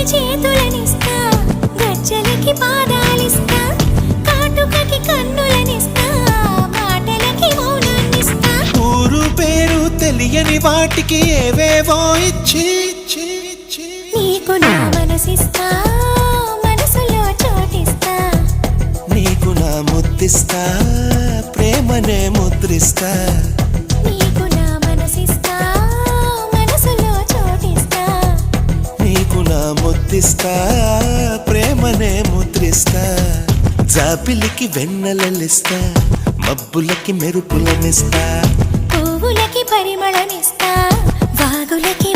పూలకి చేతులనిస్తా గజ్జలకి పాదాలిస్తా కాటుకకి కన్నులనిస్తా మాటలకి మౌనాన్నిస్తా. ఊరు పేరు తెలియని వాటికి ఏవేవో ఇచ్చి. నీకు నా మనసిస్తా మనసులో చోటిస్తా. నీకు నా ముద్దిస్తా ప్రేమనే ముద్రిస్తా. ముద్దిస్తా ప్రేమనే ముద్రిస్తా జాబిలికి వెన్నెలలిస్తా మబ్బులకి మెరుపులనిస్తా. పువ్వులకి పరిమళమిస్తా వాగులకి